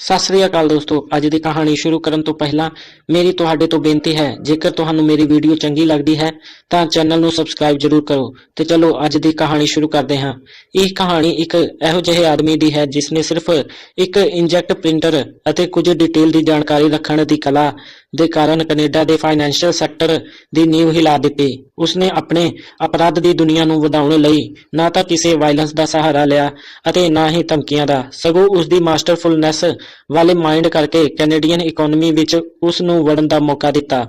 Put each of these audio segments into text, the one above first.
ਸਤਿ ਸ੍ਰੀ ਅਕਾਲ ਦੋਸਤੋ, ਅੱਜ ਦੀ ਕਹਾਣੀ ਸ਼ੁਰੂ ਕਰਨ ਤੋਂ ਪਹਿਲਾਂ ਮੇਰੀ ਤੁਹਾਡੇ ਤੋਂ ਬੇਨਤੀ ਹੈ, ਜੇਕਰ ਤੁਹਾਨੂੰ ਮੇਰੀ ਵੀਡੀਓ ਚੰਗੀ ਲੱਗਦੀ ਹੈ, ਤਾਂ ਚੈਨਲ ਨੂੰ ਸਬਸਕ੍ਰਾਈਬ ਜ਼ਰੂਰ ਕਰੋ ਤੇ ਚਲੋ ਅੱਜ ਦੀ ਕਹਾਣੀ ਸ਼ੁਰੂ ਕਰਦੇ ਹਾਂ। ਇਹ ਕਹਾਣੀ ਇੱਕ ਇਹੋ ਜਿਹੇ ਆਦਮੀ ਦੀ ਹੈ ਜਿਸ ਨੇ ਸਿਰਫ ਇੱਕ ਇੰਜੈਕਟ ਪ੍ਰਿੰਟਰ ਅਤੇ ਕੁਝ ਡਿਟੇਲ ਦੀ ਜਾਣਕਾਰੀ ਰੱਖਣ ਦੀ ਕਲਾ ਦੇ ਕਾਰਨ ਕੈਨੇਡਾ ਦੇ ਫਾਈਨੈਂਸ਼ੀਅਲ ਸੈਕਟਰ ਦੀ ਨੀਂਹ ਹਿਲਾ ਦਿੱਤੀ। ਉਸਨੇ ਆਪਣੇ ਅਪਰਾਧ ਦੀ ਦੁਨੀਆ ਨੂੰ ਵਧਾਉਣ ਲਈ ਨਾ ਤਾਂ ਕਿਸੇ ਵਾਇਲੈਂਸ ਦਾ ਸਹਾਰਾ ਲਿਆ ਅਤੇ ਨਾ ਹੀ ਧਮਕੀਆਂ ਦਾ। ਸਗੋਂ ਉਸ ਦੀ ਮਾਸਟਰਫੁਲਨੈਸ ਵਾਲੇ ਮਾਈਂਡ ਕਰਕੇ ਕੈਨੇਡੀਅਨ ਇਕਨੋਮੀ ਵਿੱਚ ਉਸ ਨੂੰ ਵੜਨ ਦਾ ਮੌਕਾ ਦਿੱਤਾ।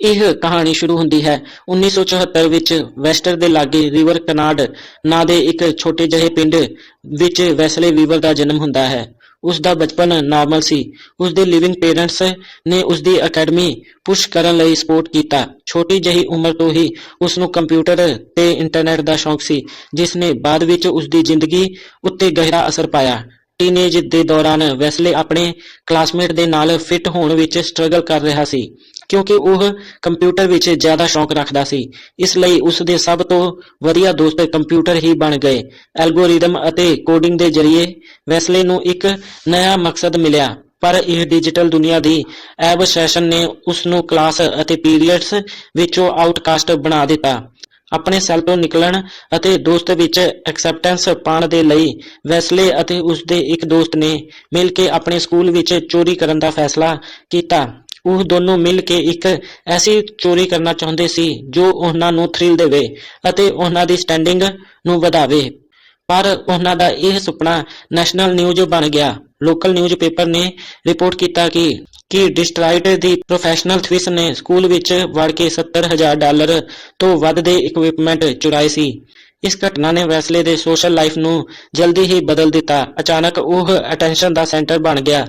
ਇਹ ਕਹਾਣੀ ਸ਼ੁਰੂ ਹੁੰਦੀ ਹੈ। 1974 ਵਿੱਚ ਵੈਸਟਰ ਦੇ ਲਾਗੇ ਰਿਵਰ ਕਨਾਡ ਨਾਂ ਦੇ ਇੱਕ ਛੋਟੇ ਜਿਹੇ ਪਿੰਡ ਵਿੱਚ ਵੈਸਲੇ ਵੀਵਰ ਦਾ ਜਨਮ ਹੁੰਦਾ ਹੈ। ਉਸ ਦਾ ਬਚਪਨ ਨਾਰਮਲ ਸੀ। ਉਸ ਦੇ ਲਿਵਿੰਗ ਪੇਰੈਂਟਸ ਨੇ ਉਸ ਦੀ ਅਕੈਡਮੀ ਪੁਸ਼ ਕਰਨ ਲਈ ਸਪੋਰਟ ਕੀਤਾ। ਛੋਟੀ ਜਿਹੀ ਉਮਰ ਤੋਂ ਹੀ ਉਸ ਨੂੰ ਕੰਪਿਊਟਰ ਤੇ ਇੰਟਰਨੈਟ ਦਾ ਸ਼ੌਂਕ ਸੀ ਜਿਸ ਨੇ ਬਾਅਦ ਵਿੱਚ ਉਸ ਦੀ ਜ਼ਿੰਦਗੀ ਉੱਤੇ ਗਹਿਰਾ ਅਸਰ ਪਾਇਆ। ਟੀਨੇਜ ਦੇ ਦੌਰਾਨ ਵੈਸਲੇ ਆਪਣੇ ਕਲਾਸਮੇਟ ਦੇ ਨਾਲ ਫਿੱਟ ਹੋਣ ਵਿੱਚ ਸਟਰਗਲ ਕਰ ਰਿਹਾ ਸੀ। ਕਿਉਂਕਿ ਉਹ ਕੰਪਿਊਟਰ ਵਿੱਚ ਜ਼ਿਆਦਾ ਸ਼ੌਂਕ ਰੱਖਦਾ ਸੀ। ਇਸ ਲਈ ਉਸ ਦੇ ਸਭ ਤੋਂ ਵਧੀਆ ਦੋਸਤ ਕੰਪਿਊਟਰ ਹੀ ਬਣ ਗਏ। ਐਲਗੋਰਿਦਮ ਅਤੇ ਕੋਡਿੰਗ ਦੇ ਜ਼ਰੀਏ ਵੈਸਲੇ ਨੂੰ ਇੱਕ ਨਵਾਂ ਮਕਸਦ ਮਿਲਿਆ। ਪਰ ਇਹ ਡਿਜੀਟਲ ਦੁਨੀਆ ਦੀ ਐਬ ਨੇ ਉਸ ਨੂੰ ਕਲਾਸ ਅਤੇ ਪੀਰੀਅਡਸ ਵਿੱਚੋਂ ਆਊਟਕਾਸਟ ਬਣਾ ਦਿੱਤਾ। ਆਪਣੇ ਸੈੱਲ ਤੋਂ ਨਿਕਲਣ ਅਤੇ ਦੋਸਤ ਵਿੱਚ ਐਕਸੈਪਟੈਂਸ ਪਾਉਣ ਦੇ ਲਈ ਵੈਸਲੇ ਅਤੇ ਉਸ ਦੇ ਇੱਕ ਦੋਸਤ ਨੇ ਮਿਲ ਕੇ ਆਪਣੇ ਸਕੂਲ ਵਿੱਚ ਚੋਰੀ ਕਰਨ ਦਾ ਫੈਸਲਾ ਕੀਤਾ। ਉਹ ਦੋਨੋਂ ਮਿਲ ਕੇ ਇੱਕ ਐਸੀ ਚੋਰੀ ਕਰਨਾ ਚਾਹੁੰਦੇ ਸੀ ਜੋ ਉਹਨਾਂ ਨੂੰ ਥ੍ਰਿਲ ਦੇਵੇ ਅਤੇ ਉਹਨਾਂ ਦੀ ਸਟੈਂਡਿੰਗ ਨੂੰ ਵਧਾਵੇ। ਪਰ ਉਹਨਾਂ ਦਾ ਇਹ ਸੁਪਨਾ ਨੈਸ਼ਨਲ ਨਿਊਜ਼ ਬਣ ਗਿਆ। ਲੋਕਲ ਨਿਊਜ਼ ਪੇਪਰ ਨੇ ਰਿਪੋਰਟ ਕੀਤਾ ਕਿ ਕਿ ਡਿਸਟਰਾਇਟ ਦੀ ਪ੍ਰੋਫੈਸ਼ਨਲ ਥਵਿਸ ਨੇ ਸਕੂਲ ਵਿੱਚ ਵੜ ਕੇ 70000 ਡਾਲਰ ਤੋਂ ਵੱਧ ਦੇ ਇਕਵਿਪਮੈਂਟ ਚੁਰਾਏ ਸੀ। ਇਸ ਘਟਨਾ ਨੇ ਵੈਸਲੇ ਦੇ ਸੋਸ਼ਲ ਲਾਈਫ ਨੂੰ ਜਲਦੀ ਹੀ ਬਦਲ ਦਿੱਤਾ। ਅਚਾਨਕ ਉਹ ਅਟੈਂਸ਼ਨ ਦਾ ਸੈਂਟਰ ਬਣ ਗਿਆ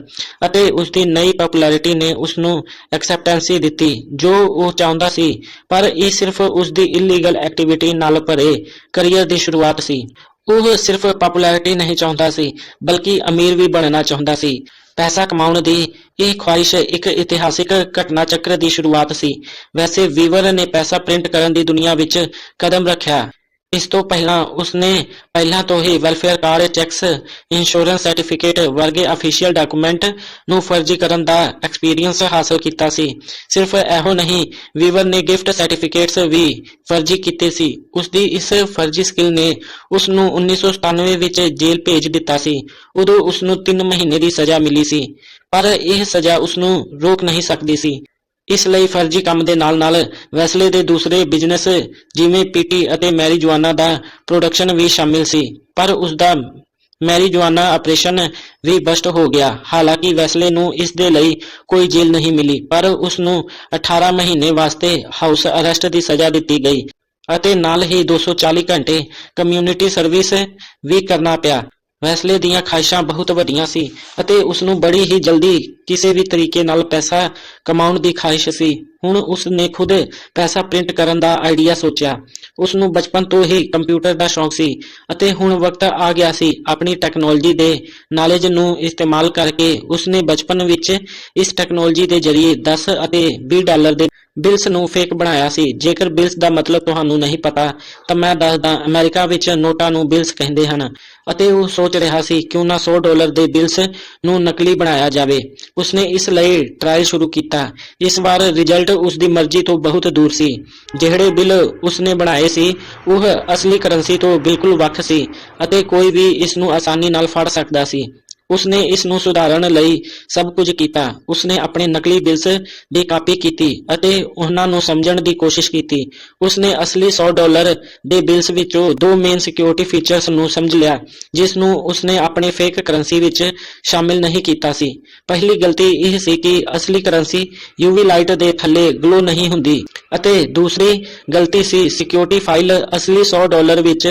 ਅਤੇ ਉਸ ਦੀ ਨਈ ਪਪੂਲੈਰਿਟੀ ਨੇ ਉਸ ਨੂੰ ਐਕਸੈਪਟੈਂਸੀ ਦਿੱਤੀ, ਜੋ ਉਹ ਚਾਹੁੰਦਾ ਸੀ। ਪਰ ਇਹ ਸਿਰਫ ਉਸ ਦੀ ਇਲੀਗਲ ਐਕਟੀਵਿਟੀ ਨਾਲ ਭਰੇ ਕੈਰੀਅਰ ਦੀ ਸ਼ੁਰੂਆਤ ਸੀ। ਉਹ ਸਿਰਫ ਪਪੂਲੈਰਿਟੀ ਨਹੀਂ ਚਾਹੁੰਦਾ ਸੀ, ਬਲਕਿ ਅਮੀਰ ਵੀ ਬਣਨਾ ਚਾਹੁੰਦਾ ਸੀ। ਪੈਸਾ ਕਮਾਉਣ ਦੀ ਇਹ ਖੁਆਇਸ਼ ਇੱਕ ਇਤਿਹਾਸਿਕ ਘਟਨਾ ਚੱਕਰ ਦੀ ਸ਼ੁਰੂਆਤ ਸੀ। ਵੈਸੇ ਵੀਵਰ ਨੇ ਪੈਸਾ ਪ੍ਰਿੰਟ ਕਰਨ ਦੀ ਦੁਨੀਆ ਵਿੱਚ ਕਦਮ ਰੱਖਿਆ। ਇਸ ਤੋਂ ਪਹਿਲਾਂ ਉਸਨੇ ਪਹਿਲਾਂ ਤੋਂ ਹੀ welfare card checks insurance certificate ਵਰਗੇ ਅਫੀਸ਼ੀਅਲ ਡਾਕੂਮੈਂਟ ਨੂੰ ਫਰਜ਼ੀ ਕਰਨ ਦਾ ਐਕਸਪੀਰੀਅੰਸ ਹਾਸਲ ਕੀਤਾ ਸੀ। ਸਿਰਫ ਇਹੋ ਨਹੀਂ, ਵੀਵਰ ਨੇ ਗਿਫਟ ਸਰਟੀਫਿਕੇਟਸ ਵੀ ਫਰਜ਼ੀ ਕੀਤੇ ਸੀ। ਉਸਦੀ ਇਸ ਫਰਜ਼ੀ ਸਕਿੱਲ ਨੇ ਉਸ ਨੂੰ 1997 ਵਿੱਚ ਜੇਲ੍ਹ ਭੇਜ ਦਿੱਤਾ ਸੀ। ਉਦੋਂ ਉਸ ਨੂੰ 3 ਮਹੀਨੇ ਦੀ ਸਜ਼ਾ ਮਿਲੀ ਸੀ, ਪਰ ਇਹ ਸਜ਼ਾ ਉਸ ਨੂੰ ਰੋਕ ਨਹੀਂ ਸਕਦੀ ਸੀ। ਇਸ ਲਈ ਫਰਜ਼ੀ ਕੰਮ ਦੇ ਨਾਲ-ਨਾਲ ਵੈਸਲੇ ਦੇ ਦੂਸਰੇ ਬਿਜ਼ਨਸ ਜਿਵੇਂ ਪੀਟੀ ਅਤੇ ਮੈਰੀਜੁਆਨਾ ਦਾ ਪ੍ਰੋਡਕਸ਼ਨ ਵੀ ਸ਼ਾਮਿਲ ਸੀ, ਪਰ ਉਸ ਦਾ ਮੈਰੀਜੁਆਨਾ ਆਪਰੇਸ਼ਨ ਵੀ ਬਸਟ ਹੋ ਗਿਆ। ਹਾਲਾਂਕਿ ਵੈਸਲੇ ਨੂੰ ਇਸ ਦੇ ਲਈ ਕੋਈ ਜੇਲ੍ਹ ਨਹੀਂ ਮਿਲੀ, ਪਰ ਉਸ ਨੂੰ 18 ਮਹੀਨੇ ਵਾਸਤੇ ਹਾਊਸ ਅਰੈਸਟ ਦੀ ਸਜ਼ਾ ਦਿੱਤੀ ਗਈ ਅਤੇ ਨਾਲ ਹੀ 240 ਘੰਟੇ ਕਮਿਊਨਿਟੀ ਸਰਵਿਸ ਵੀ ਕਰਨਾ ਪਿਆ। ਵੈਸਲੇ ਦੀਆਂ ਖਾਹਿਸ਼ਾਂ ਬਹੁਤ ਵੱਡੀਆਂ ਸੀ ਅਤੇ ਉਸ ਨੂੰ ਬੜੀ ਹੀ ਜਲਦੀ ਕਿਸੇ ਵੀ ਤਰੀਕੇ ਨਾਲ ਪੈਸਾ ਕਮਾਉਣ ਦੀ ਖਾਹਿਸ਼ ਸੀ। ਹੁਣ ਉਸ ਨੇ ਖੁਦ ਪੈਸਾ ਪ੍ਰਿੰਟ ਕਰਨ ਦਾ ਆਈਡੀਆ ਸੋਚਿਆ। ਉਸ ਨੂੰ ਬਚਪਨ ਤੋਂ ਹੀ ਕੰਪਿਊਟਰ ਦਾ ਸ਼ੌਂਕ ਸੀ ਅਤੇ ਹੁਣ ਵਕਤ ਆ ਗਿਆ ਸੀ ਆਪਣੀ ਟੈਕਨੋਲੋਜੀ ਦੇ ਨਾਲੇਜ ਨੂੰ ਇਸਤੇਮਾਲ ਕਰਕੇ ਉਸ ਨੇ ਬਚਪਨ ਵਿੱਚ ਇਸ ਟੈਕਨੋਲੋਜੀ ਦੇ ਜ਼ਰੀਏ 10 ਅਤੇ 20 ਡਾਲਰ ਦੇ ਬਿਲਸ ਨੂੰ ਫੇਕ ਬਣਾਇਆ ਸੀ। ਜੇਕਰ ਬਿਲਸ ਦਾ ਮਤਲਬ ਤੁਹਾਨੂੰ ਨਹੀਂ ਪਤਾ, ਤਾਂ ਮੈਂ ਦੱਸਦਾ, ਅਮਰੀਕਾ ਵਿੱਚ ਨੋਟਾਂ ਨੂੰ ਬਿਲਸ ਕਹਿੰਦੇ ਹਨ ਅਤੇ ਉਹ ਸੋਚ ਰਿਹਾ ਸੀ, ਕਿਉਂ ਨਾ 100 ਡਾਲਰ ਦੇ ਬਿਲਸ ਨੂੰ ਨਕਲੀ ਬਣਾਇਆ ਜਾਵੇ। ਉਸਨੇ ਇਸ ਲਈ ਟਰਾਇਲ ਸ਼ੁਰੂ ਕੀਤਾ। ਇਸ ਵਾਰ ਰਿਜ਼ਲਟ ਉਸ ਦੀ ਮਰਜ਼ੀ ਤੋਂ ਬਹੁਤ ਦੂਰ ਸੀ। ਜਿਹੜੇ ਬਿੱਲ ਉਸਨੇ ਬਣਾਏ ਸੀ, ਉਹ ਅਸਲੀ ਕਰੰਸੀ ਤੋਂ ਬਿਲਕੁਲ ਵੱਖ ਸੀ ਅਤੇ ਕੋਈ ਵੀ ਇਸ ਨੂੰ ਆਸਾਨੀ ਨਾਲ ਫੜ ਸਕਦਾ ਸੀ। ਉਸਨੇ ਇਸ ਨੂੰ ਸੁਧਾਰਨ ਲਈ ਸਭ ਕੁਝ ਕੀਤਾ। ਉਸਨੇ ਆਪਣੇ ਨਕਲੀ ਬਿਲਸ ਦੀ ਕਾਪੀ ਕੀਤੀ ਅਤੇ ਉਹਨਾਂ ਨੂੰ ਸਮਝਣ ਦੀ ਕੋਸ਼ਿਸ਼ ਕੀਤੀ। ਉਸਨੇ ਅਸਲੀ 100 ਡਾਲਰ ਦੇ ਬਿਲਸ ਵਿੱਚੋਂ ਦੋ ਮੇਨ ਸਿਕਿਉਰਿਟੀ ਫੀਚਰਸ ਨੂੰ ਸਮਝ ਲਿਆ ਜਿਸ ਨੂੰ ਉਸਨੇ ਆਪਣੇ ਫੇਕ ਕਰੰਸੀ ਵਿੱਚ ਸ਼ਾਮਿਲ ਨਹੀਂ ਕੀਤਾ ਸੀ। ਪਹਿਲੀ ਗਲਤੀ ਇਹ ਸੀ ਕਿ ਅਸਲੀ ਕਰੰਸੀ ਯੂਵੀ ਲਾਈਟ ਦੇ ਥੱਲੇ ਗਲੋ ਨਹੀਂ ਹੁੰਦੀ ਅਤੇ ਦੂਸਰੀ ਗਲਤੀ ਸੀ ਸਿਕਿਉਰਿਟੀ ਫਾਈਲ ਅਸਲੀ 100 ਡਾਲਰ ਵਿੱਚ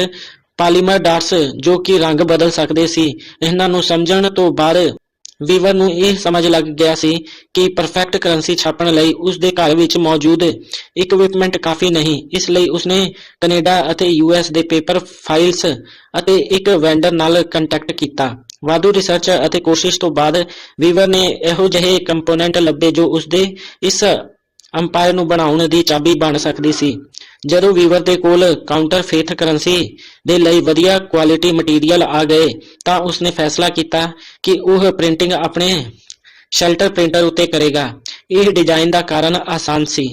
ਪਾਲੀਮਰ ਡਾਟਸ ਜੋ ਕਿ ਰੰਗ ਬਦਲ ਸਕਦੇ ਸੀ, ਇਹਨਾਂ ਨੂੰ ਸਮਝਣ ਤੋਂ ਬਾਅਦ ਵੀਵਰ ਨੂੰ ਇਹ ਸਮਝ ਲੱਗ ਗਿਆ ਸੀ ਕਿ ਪਰਫੈਕਟ ਕਰੰਸੀ ਛਾਪਣ ਲਈ ਉਸ ਦੇ ਘਰ ਵਿੱਚ ਮੌਜੂਦ ਇਕਵਿਪਮੈਂਟ ਕਾਫੀ ਨਹੀਂ, ਇਸ ਲਈ ਉਸਨੇ ਕੈਨੇਡਾ ਅਤੇ ਯੂਐਸ ਦੇ ਪੇਪਰ ਫਾਈਲਸ ਅਤੇ ਇੱਕ ਵੈਂਡਰ ਨਾਲ ਕੰਟੈਕਟ ਕੀਤਾ। ਵਾਧੂ ਰਿਸਰਚ ਅਤੇ ਕੋਸ਼ਿਸ਼ ਤੋਂ ਬਾਅਦ ਵੀਵਰ ਨੇ ਇਹੋ ਜਿਹੇ ਕੰਪੋਨੈਂਟ ਲੱਭੇ ਜੋ ਉਸਦੇ ਇਸ ਅੰਪਾਇਰ ਨੂੰ ਬਣਾਉਣ ਦੀ ਚਾਬੀ ਬਣ ਸਕਦੀ ਸੀ। ਜਦੋਂ ਵੀਵਰ ਦੇ ਕੋਲ ਕਾਊਂਟਰਫੇਟ ਕਰੰਸੀ ਦੇ ਲਈ ਵਧੀਆ ਕੁਆਲਿਟੀ ਮਟੀਰੀਅਲ ਆ ਗਏ, ਤਾਂ ਉਸਨੇ ਫੈਸਲਾ ਕੀਤਾ ਕਿ ਉਹ ਪ੍ਰਿੰਟਿੰਗ ਆਪਣੇ ਸ਼ੈਲਟਰ ਪ੍ਰਿੰਟਰ ਉੱਤੇ ਕਰੇਗਾ। ਇਹ ਡਿਜ਼ਾਈਨ ਦਾ ਕਾਰਨ ਆਸਾਨ ਸੀ।